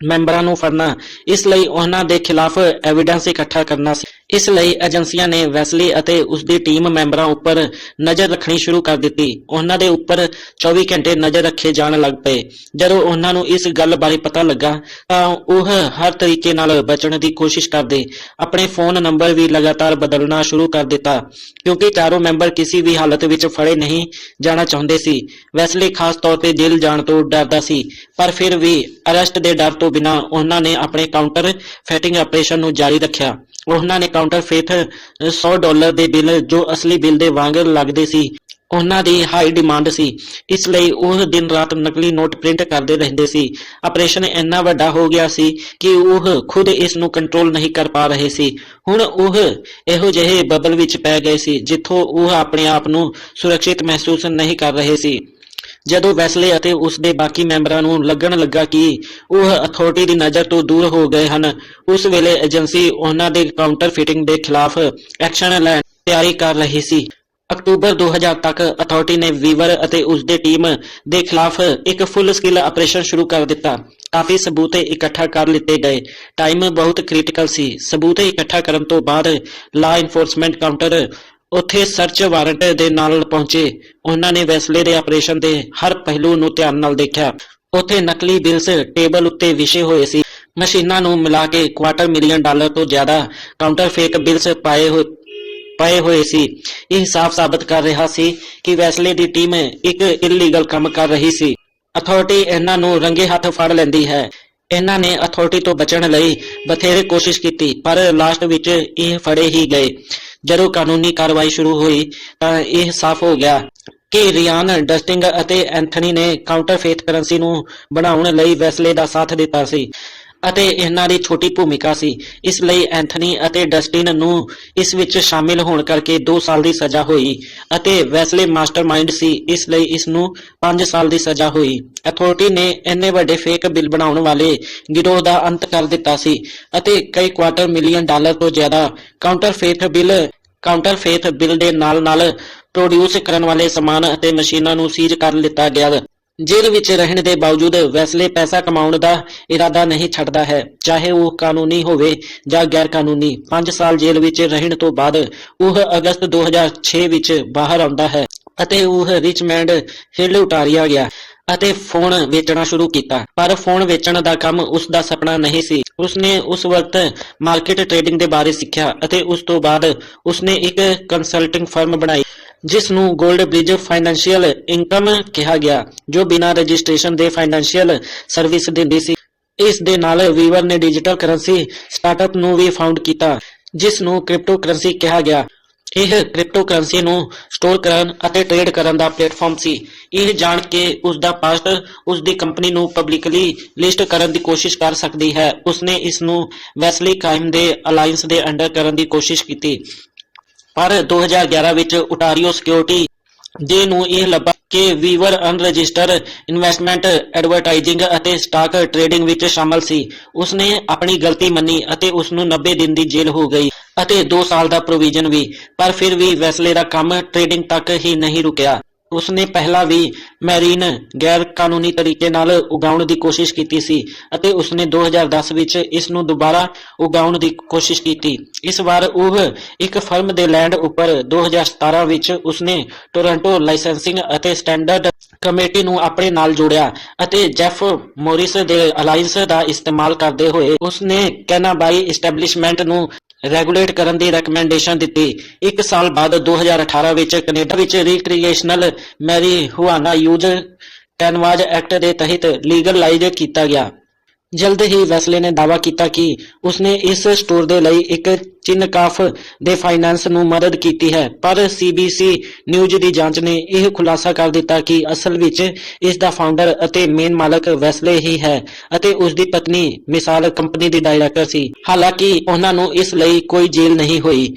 ਮੈਂਬਰਾਂ ਨੂੰ ਫੜਨਾ। ਇਸ ਲਈ ਉਹਨਾਂ ਦੇ ਖਿਲਾਫ ਐਵੀਡੈਂਸ ਇਕੱਠਾ ਕਰਨਾ ਸੀ। ਇਸ ਲਈ ਏਜੰਸੀਆਂ ਨੇ ਵੈਸਲੀ ਅਤੇ ਉਸ ਦੀ ਟੀਮ ਮੈਂਬਰਾਂ ਉੱਪਰ ਨਜ਼ਰ ਰੱਖਣੀ ਸ਼ੁਰੂ ਕਰ ਦਿੱਤੀ। ਉਹਨਾਂ ਦੇ ਉੱਪਰ 24 ਘੰਟੇ ਨਜ਼ਰ ਰੱਖੇ ਜਾਣ ਲੱਗ ਪਏ। ਜਦੋਂ ਉਹਨਾਂ ਨੂੰ ਇਸ ਗੱਲ ਬਾਰੇ ਪਤਾ ਲੱਗਾ, ਤਾਂ ਉਹ ਹਰ ਤਰੀਕੇ ਨਾਲ ਬਚਣ ਦੀ ਕੋਸ਼ਿਸ਼ ਕਰਦੇ। ਆਪਣੇ ਫੋਨ ਨੰਬਰ ਵੀ ਲਗਾਤਾਰ ਬਦਲਣਾ ਸ਼ੁਰੂ ਕਰ ਦਿੱਤਾ, ਕਿਉਂਕਿ ਚਾਰੋਂ ਮੈਂਬਰ ਕਿਸੇ ਵੀ ਹਾਲਤ ਵਿੱਚ ਫੜੇ ਨਹੀਂ ਜਾਣਾ ਚਾਹੁੰਦੇ ਸੀ। ਵੈਸਲੀ ਖਾਸ ਤੌਰ ਤੇ ਜੇਲ੍ਹ ਜਾਣ ਤੋਂ ਡਰਦਾ ਸੀ, ਪਰ ਫਿਰ ਵੀ ਅਰੈਸਟ ਦੇ ਡਰ ਤੋਂ ਬਿਨਾਂ ਉਹਨਾਂ ਨੇ ਆਪਣੇ ਕਾਊਂਟਰ ਫੈਟਿੰਗ ਆਪਰੇਸ਼ਨ ਨੂੰ ਜਾਰੀ ਰੱਖਿਆ। ਉਹਨਾਂ ਨੇ ਕਾਊਂਟਰ 100 ਡਾਲਰ ਦੇ ਬਿੱਲ ਜੋ ਅਸਲੀ ਬਿੱਲ ਦੇ ਵਾਂਗ ਲੱਗਦੇ ਸੀ। ਉਹਨਾਂ ਦੀ ਹਾਈ ਡਿਮਾਂਡ ਸੀ। ਇਸ ਲਈ ਉਹ ਦਿਨ ਰਾਤ ਨਕਲੀ ਨੋਟ ਪ੍ਰਿੰਟ ਕਰਦੇ ਰਹਿੰਦੇ ਸੀ। ਆਪਰੇਸ਼ਨ ਇੰਨਾ ਵੱਡਾ ਹੋ ਗਿਆ ਸੀ ਕਿ ਉਹ ਖੁਦ ਇਸ ਨੂੰ ਕੰਟਰੋਲ ਨਹੀਂ ਕਰ ਪਾ ਰਹੇ ਸੀ। ਹੁਣ ਉਹ ਇਹੋ ਜਿਹੇ ਬਬਲ ਵਿੱਚ ਪੈ ਗਏ ਸੀ, ਜਿੱਥੋਂ ਉਹ ਆਪਣੇ ਆਪ ਨੂੰ ਸੁਰੱਖਿਅਤ ਮਹਿਸੂਸ ਨਹੀਂ ਕਰ ਰਹੇ ਸੀ। ਜਦੋਂ ਵੈਸਲੇ ਅਤੇ ਉਸ ਦੇ ਬਾਕੀ ਮੈਂਬਰਾਂ ਨੂੰ ਲੱਗਣ ਲੱਗਾ ਕਿ ਉਹ ਅਥਾਰਟੀ ਦੀ ਨਜ਼ਰ ਤੋਂ ਦੂਰ ਹੋ ਗਏ ਹਨ, ਉਸ ਵੇਲੇ ਏਜੰਸੀ ਉਹਨਾਂ ਦੇ ਕਾਊਂਟਰ ਫਿਟਿੰਗ ਦੇ ਖਿਲਾਫ ਐਕਸ਼ਨ ਲੈਣ ਤਿਆਰੀ ਕਰ ਰਹੀ ਸੀ। ਅਕਤੂਬਰ 2000 ਤੱਕ ਅਥਾਰਟੀ ਨੇ ਵੀਵਰ ਅਤੇ ਉਸ ਦੇ ਟੀਮ ਦੇ ਖਿਲਾਫ ਇੱਕ ਫੁੱਲ ਸਕਿੱਲ ਆਪਰੇਸ਼ਨ ਸ਼ੁਰੂ ਕਰ ਦਿੱਤਾ। ਕਾਫੀ ਸਬੂਤ ਇਕੱਠਾ ਕਰ ਲਿੱਤੇ ਗਏ। ਟਾਈਮ ਬਹੁਤ ਕ੍ਰਿਟੀਕਲ ਸੀ। ਸਬੂਤ ਇਕੱਠਾ ਕਰਨ ਤੋਂ ਬਾਅਦ ਲਾ ਇਨਫੋਰਸਮੈਂਟ ਕਾਊਂਟਰ ਉੱਥੇ ਸਰਚ ਵਾਰੰਟ ਦੇ ਨਾਲ ਪਹੁੰਚੇ। ਉਹਨਾਂ ਨੇ ਵੈਸਲੇ ਦੇ ਆਪਰੇਸ਼ਨ ਦੇ ਹਰ ਪਹਿਲੂ ਨੂੰ ਧਿਆਨ ਨਾਲ ਦੇਖਿਆ। ਉੱਥੇ ਨਕਲੀ ਬਿਲਸ ਟੇਬਲ ਉੱਤੇ ਵਿਛੇ ਹੋਏ ਸੀ। ਮਸ਼ੀਨਾਂ ਨੂੰ ਮਿਲਾ ਕੇ ਕੁਆਟਰ ਮਿਲੀਅਨ ਡਾਲਰ ਤੋਂ ਜ਼ਿਆਦਾ ਕਾਊਂਟਰ ਬਿਲਸ ਪਾਏ ਹੋਏ ਪਏ ਹੋਏ ਸੀ। ਇਹ ਸਾਫ਼ ਸਾਬਤ ਕਰ ਰਿਹਾ ਸੀ ਕਿ ਵੈਸਲੇ ਦੀ ਟੀਮ ਇੱਕ ਇਲੀਗਲ ਕੰਮ ਕਰ ਰਹੀ ਸੀ। ਅਥਾਰਟੀ ਇਹਨਾਂ ਨੂੰ ਰੰਗੇ ਹੱਥ ਫੜ ਲੈਂਦੀ ਹੈ। ਇਹਨਾਂ ਨੇ ਅਥਾਰਟੀ ਤੋਂ ਬਚਣ ਲਈ ਬਥੇਰੇ ਕੋਸ਼ਿਸ਼ ਕੀਤੀ, ਪਰ ਲਾਸਟ ਵਿੱਚ ਇਹ ਫੜੇ ਹੀ ਗਏ। ਜਦੋਂ ਕਾਨੂੰਨੀ ਕਾਰਵਾਈ ਸ਼ੁਰੂ ਹੋਈ ਤਾਂ ਇਹ ਸਾਫ਼ ਹੋ ਗਿਆ ਕਿ ਰਿਆਨ ਡਸਟਿੰਗ ਅਤੇ ਐਂਥਨੀ ਨੇ ਕਾਊਂਟਰਫੇਟ ਕਰੰਸੀ ਨੂੰ ਬਣਾਉਣ ਲਈ ਵੈਸਲੇ ਦਾ ਸਾਥ ਦਿੱਤਾ ਸੀ। ਅਤੇ ਇਹਨਾਂ ਦੀ ਛੋਟੀ ਭੂਮਿਕਾ ਸੀ। ਇਸ ਲਈ ਐਂਥਨੀ ਅਤੇ ਡਸਟਿਨ ਨੂੰ ਇਸ ਵਿੱਚ ਸ਼ਾਮਿਲ ਹੋਣ ਕਰਕੇ 2 ਸਾਲ ਦੀ ਸਜ਼ਾ ਹੋਈ ਅਤੇ ਵੈਸਲੇ ਮਾਸਟਰਮਾਈਂਡ ਸੀ। ਇਸ ਲਈ ਇਸ ਨੂੰ 5 ਸਾਲ ਦੀ ਸਜ਼ਾ ਹੋਈ। ਅਥਾਰਟੀ ਨੇ ਇੰਨੇ ਵੱਡੇ ਫੇਕ ਬਿੱਲ ਬਣਾਉਣ ਵਾਲੇ ਗਿਰੋਹ ਦਾ ਅੰਤ ਕਰ ਦਿੱਤਾ ਸੀ ਅਤੇ ਕਈ ਕੁਆਟਰ ਮਿਲੀਅਨ ਡਾਲਰ ਤੋਂ ਜ਼ਿਆਦਾ ਕਾਊਂਟਰਫੇਟ ਬਿੱਲ ਕਾਊਂਟਰਫੇਟ ਬਿੱਲ ਦੇ ਨਾਲ-ਨਾਲ ਪ੍ਰੋਡਿਊਸ ਕਰਨ ਵਾਲੇ ਸਮਾਨ ਅਤੇ ਮਸ਼ੀਨਾਂ ਨੂੰ ਸੀਜ਼ ਕਰ ਲਿੱਤਾ ਗਿਆ। ਜੇਲ੍ਹ ਵਿੱਚ ਰਹਿਣ ਦੇ ਬਾਵਜੂਦ ਵੈਸਲੇ ਪੈਸਾ ਕਮਾਉਣ ਦਾ ਇਰਾਦਾ ਨਹੀਂ ਛੱਡਦਾ ਹੈ। ਚਾਹੇ ਉਹ ਕਾਨੂੰਨੀ ਹੋਵੇ ਜਾਂ ਗੈਰ ਕਾਨੂੰਨੀ 5 ਸਾਲ ਜੇਲ੍ਹ ਵਿੱਚ ਰਹਿਣ ਤੋਂ ਬਾਅਦ ਉਹ ਅਗਸਤ 2006 ਵਿੱਚ ਬਾਹਰ ਆਉਂਦਾ ਹੈ ਅਤੇ ਉਹ ਰਿਚਮੈਂਡ ਹਿੱਲ ਉਤਾਰਿਆ ਗਿਆ। ਅਤੇ ਫੋਨ ਵੇਚਣਾ ਸ਼ੁਰੂ ਕੀਤਾ। ਪਰ ਫੋਨ ਵੇਚਣ ਦਾ ਕੰਮ ਉਸ ਦਾ ਸੁਪਨਾ ਨਹੀਂ ਸੀ। ਉਸਨੇ ਉਸ ਵਕਤ ਮਾਰਕੀਟ ਟ੍ਰੇਡਿੰਗ ਦੇ ਬਾਰੇ ਸਿੱਖਿਆ ਅਤੇ ਉਸ ਤੋਂ ਬਾਅਦ ਉਸਨੇ ਇੱਕ ਕੰਸਲਟਿੰਗ ਫਰਮ ਬਣਾਈ, ਜਿਸ ਨੂੰ 골ਡ ਬ੍ਰਿਜ ਫਾਈਨੈਂਸ਼ੀਅਲ ਇਨਕਮ ਕਿਹਾ ਗਿਆ, ਜੋ ਬਿਨਾਂ ਰਜਿਸਟ੍ਰੇਸ਼ਨ ਦੇ ਫਾਈਨੈਂਸ਼ੀਅਲ ਸਰਵਿਸ ਦਿੰਦੀ ਸੀ। ਇਸ ਦੇ ਨਾਲ ਵੀਵਰ ਨੇ ਡਿਜੀਟਲ ਕਰੰਸੀ ਸਟਾਰਟਅਪ ਨੂੰ ਵੀ ਫਾਊਂਡ ਕੀਤਾ, ਜਿਸ ਨੂੰ ਕ੍ਰਿਪਟੋ ਕਰੰਸੀ ਕਿਹਾ ਗਿਆ। ਇਹ ਕ੍ਰਿਪਟੋ ਨੂੰ ਸਟੋਰ ਕਰਨ ਅਤੇ ਟ੍ਰੇਡ ਕਰਨ ਦਾ ਪਲੇਟਫਾਰਮ ਸੀ। ਇਹ ਜਾਣ ਕੇ ਉਸ ਦਾ ਪਾਸਟ ਉਸ ਦੀ ਕੰਪਨੀ ਨੂੰ ਪਬਲਿਕਲੀ ਲਿਸਟ ਕਰਨ ਦੀ ਕੋਸ਼ਿਸ਼ ਕਰ ਸਕਦੀ ਹੈ। ਉਸਨੇ ਇਸ ਨੂੰ ਵੈਸਲੀ ਕਾਇਮ ਦੇ ਅਲਾਈਅੰਸ ਦੇ ਅੰਡਰ ਕਰਨ ਦੀ ਕੋਸ਼ਿਸ਼ ਕੀਤੀ। ਪਰ 2011 ਵਿੱਚ ਉਟਾਰੀਓ ਸਿਕਿਉਰਿਟੀ ਦੇ ਨੂੰ ਇਹ ਲੱਭਾ ਕਿ ਵੀਵਰ ਅਨਰਜਿਸਟਰ ਇਨਵੈਸਟਮੈਂਟ ਐਡਵਰਟਾਈਜ਼ਿੰਗ ਅਤੇ ਸਟਾਕ ਟ੍ਰੇਡਿੰਗ ਵਿੱਚ ਸ਼ਾਮਲ ਸੀ। ਉਸਨੇ ਆਪਣੀ ਗਲਤੀ ਮੰਨੀ ਅਤੇ ਉਸ ਨੂੰ 90 ਦਿਨ ਦੀ ਜੇਲ੍ਹ ਹੋ ਗਈ ਅਤੇ 2 ਸਾਲ ਦਾ ਪ੍ਰੋਵੀਜ਼ਨ ਵੀ, ਪਰ ਫਿਰ ਵੀ ਵੈਸਲੇ ਦਾ ਕੰਮ ਟ੍ਰੇਡਿੰਗ ਤੱਕ ਹੀ ਨਹੀਂ ਰੁਕਿਆ। ਉਸਨੇ ਪਹਿਲਾਂ ਵੀ ਮੈਰੀਨ ਗੈਰ ਕਾਨੂੰਨੀ ਤਰੀਕੇ ਨਾਲ ਉਗਾਉਣ ਦੀ ਕੋਸ਼ਿਸ਼ ਕੀਤੀ ਸੀ ਅਤੇ ਉਸਨੇ 2010 ਵਿੱਚ ਇਸ ਨੂੰ ਦੁਬਾਰਾ ਉਗਾਉਣ ਦੀ ਕੋਸ਼ਿਸ਼ ਕੀਤੀ। ਇਸ ਵਾਰ ਉਹ ਇੱਕ ਫਰਮ ਦੇ ਲੈਂਡ ਉੱਪਰ 2017 ਵਿੱਚ ਉਸਨੇ ਟੋਰਾਂਟੋ ਲਾਇਸੈਂਸਿੰਗ ਅਤੇ ਸਟੈਂਡਰਡ ਕਮੇਟੀ ਨੂੰ ਆਪਣੇ ਨਾਲ ਜੋੜਿਆ ਅਤੇ ਜੈਫ ਮੋਰਿਸ ਦੇ ਅਲਾਈਅੰਸ ਦਾ ਇਸਤੇਮਾਲ ਕਰਦੇ ਹੋਏ ਉਸਨੇ ਕੈਨਾਬਾਈ ਐਸਟੈਬਲਿਸ਼ਮੈਂਟ ਨੂੰ ਰੈਗੂਲੇਟ ਕਰਨ ਦੀ ਰეკਮੈਂਡੇਸ਼ਨ ਦਿੱਤੀ। ਇੱਕ ਸਾਲ ਬਾਅਦ 2018 ਵਿੱਚ ਕੈਨੇਡਾ ਵਿੱਚ ਰੀਕ੍ਰੀਏਸ਼ਨਲ ਮੈਰੀ ਯੂਜ਼ ਕੈਨਵਾਜ ਐਕਟ ਦੇ ਤਹਿਤ ਲੀਗਲਾਈਜ਼ ਕੀਤਾ ਗਿਆ। ਜਲਦ ਹੀ ਵੈਸਲੇ ਨੇ ਦਾਅਵਾ ਕੀਤਾ ਕਿ ਉਸਨੇ ਇਸ ਸਟੋਰ ਦੇ ਲਈ ਇੱਕ ਚਿੰਨਕਾਫ ਦੇ ਫਾਈਨਾਂਸ ਨੂੰ ਮਦਦ ਕੀਤੀ ਹੈ। ਪਰ CBC ਨਿਊਜ਼ ਦੀ ਜਾਂਚ ਨੇ ਇਹ ਖੁਲਾਸਾ ਕਰ ਦਿੱਤਾ ਕਿ ਅਸਲ ਵਿੱਚ ਇਸ ਦਾ ਫਾਊਂਡਰ ਅਤੇ ਮੇਨ ਮਾਲਕ ਵੈਸਲੇ ਹੀ ਹੈ ਅਤੇ ਉਸ ਦੀ ਪਤਨੀ, ਮਿਸਾਲ ਕੰਪਨੀ ਦੀ ਡਾਇਰੈਕਟਰ ਸੀ। ਹਾਲਾਂਕਿ ਉਹਨਾਂ ਨੂੰ ਇਸ ਲਈ ਕੋਈ ਜੇਲ੍ਹ ਨਹੀਂ ਹੋਈ।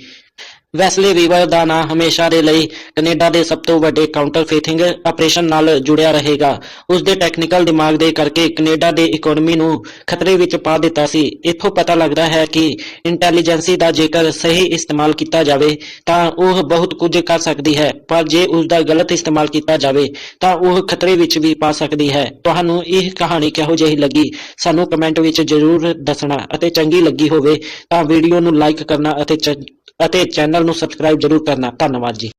ਵੈਸਲੇ ਵੀਵਰ ਦਾ ਨਾਂ ਹਮੇਸ਼ਾ ਦੇ ਲਈ ਕੈਨੇਡਾ ਦੇ ਸਭ ਤੋਂ ਵੱਡੇ ਕਾਊਂਟਰਫੇਟਿੰਗ ਆਪਰੇਸ਼ਨ ਨਾਲ ਜੁੜਿਆ ਰਹੇਗਾ। ਉਸ ਦੇ ਟੈਕਨੀਕਲ ਦਿਮਾਗ ਦੇ ਕਰਕੇ ਕੈਨੇਡਾ ਦੇ ਇਕਨੋਮੀ ਨੂੰ ਖਤਰੇ ਵਿੱਚ ਪਾ ਦਿੱਤਾ ਸੀ। ਇੱਥੋਂ ਪਤਾ ਲੱਗਦਾ ਹੈ ਕਿ ਇੰਟੈਲੀਜੈਂਸੀ ਦਾ ਜੇਕਰ ਸਹੀ ਇਸਤੇਮਾਲ ਕੀਤਾ ਜਾਵੇ, ਤਾਂ ਉਹ ਬਹੁਤ ਕੁਝ ਕਰ ਸਕਦੀ ਹੈ। ਪਰ ਜੇ ਉਸ ਦਾ ਗਲਤ ਇਸਤੇਮਾਲ ਕੀਤਾ ਜਾਵੇ, ਤਾਂ ਉਹ ਖਤਰੇ ਵਿੱਚ ਵੀ ਪਾ ਸਕਦੀ ਹੈ। ਤੁਹਾਨੂੰ ਇਹ ਕਹਾਣੀ ਕਿਹੋ ਜਿਹੀ ਲੱਗੀ, ਸਾਨੂੰ ਕਮੈਂਟ ਵਿੱਚ ਜ਼ਰੂਰ ਦੱਸਣਾ। ਅਤੇ ਚੰਗੀ ਲੱਗੀ ਹੋਵੇ, ਤਾਂ ਵੀਡੀਓ ਨੂੰ ਲਾਈਕ ਕਰਨਾ ਅਤੇ ਅਤੇ ਚੈਨਲ ਨੂੰ ਸਬਸਕ੍ਰਾਈਬ ਜ਼ਰੂਰ ਕਰਨਾ। ਧੰਨਵਾਦ ਜੀ।